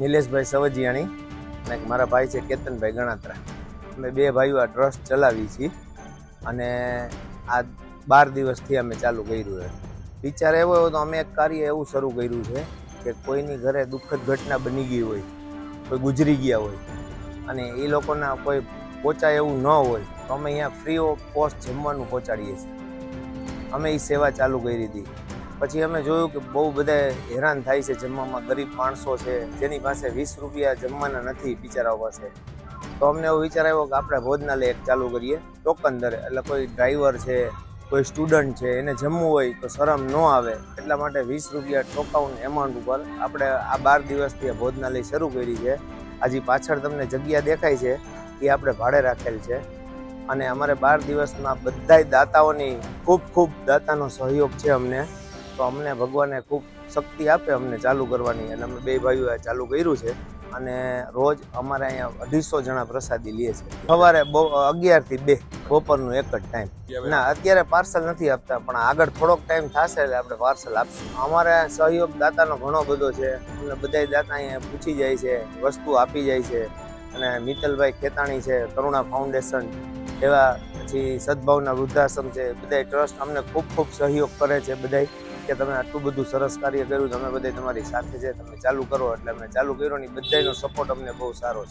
નિલેશભાઈ સવજીયાણી અને મારા ભાઈ છે કેતનભાઈ ગણાત્રા. અમે બે ભાઈઓ આ ટ્રસ્ટ ચલાવી છીએ અને આ બાર દિવસથી અમે ચાલુ કર્યું છે. વિચાર એવો એવો તો અમે એક કાર્ય એવું શરૂ કર્યું છે કે કોઈની ઘરે દુઃખદ ઘટના બની ગઈ હોય, કોઈ ગુજરી ગયા હોય અને એ લોકોના કોઈ પહોંચાય એવું ન હોય તો અમે અહીંયા ફ્રી ઓફ કોસ્ટ જમવાનું પહોંચાડીએ છીએ. અમે એ સેવા ચાલુ કરી હતી પછી અમે જોયું કે બહુ બધા હેરાન થાય છે જમવામાં, ગરીબ માણસો છે, જેની પાસે વીસ રૂપિયા જમવાના નથી બિચારાઓ પાસે. તો અમને એવો વિચાર આવ્યો કે આપણે ભોજનાલય એક ચાલુ કરીએ ટોકન દરે એટલે કોઈ ડ્રાઈવર છે, કોઈ સ્ટુડન્ટ છે, એને જમવું હોય તો શરમ ન આવે. એટલા માટે વીસ રૂપિયા ટોકાઉન એમાઉન્ટ ઉપર આપણે આ બાર દિવસથી ભોજનાલય શરૂ કરી છે. હજી પાછળ તમને જગ્યા દેખાય છે એ આપણે ભાડે રાખેલ છે. અને અમારે બાર દિવસમાં બધાય દાતાઓની ખૂબ ખૂબ દાતાનો સહયોગ છે અમને. તો અમને ભગવાને ખૂબ શક્તિ આપે અમને ચાલુ કરવાની અને અમે બે ભાઈઓએ ચાલુ કર્યું છે અને રોજ અમારે અહીંયા અઢીસો જણા પ્રસાદી લે છે. સવારે અગિયારથી બે, બપોરનું એક જ ટાઈમ ના, અત્યારે પાર્સલ નથી આપતા, પણ આગળ થોડોક ટાઈમ થશે એટલે આપણે પાર્સલ આપશું. અમારે સહયોગ દાતાનો ઘણો બધો છે. અમને બધાય દાતા અહીંયા પૂછી જાય છે, વસ્તુ આપી જાય છે. અને મિત્તલભાઈ ખેતાણી છે, કરુણા ફાઉન્ડેશન એવા પછી સદભાવના વૃદ્ધાશ્રમ છે. બધાય ટ્રસ્ટ અમને ખૂબ ખૂબ સહયોગ કરે છે બધાય. કે તમે આટલું બધું સરસ કાર્ય કર્યું, તમે બધાય તમારી સાથે છે, તમે ચાલુ કરો એટલે અમે ચાલુ કર્યો ને બધાયનો સપોર્ટ અમને બહુ સારો છે.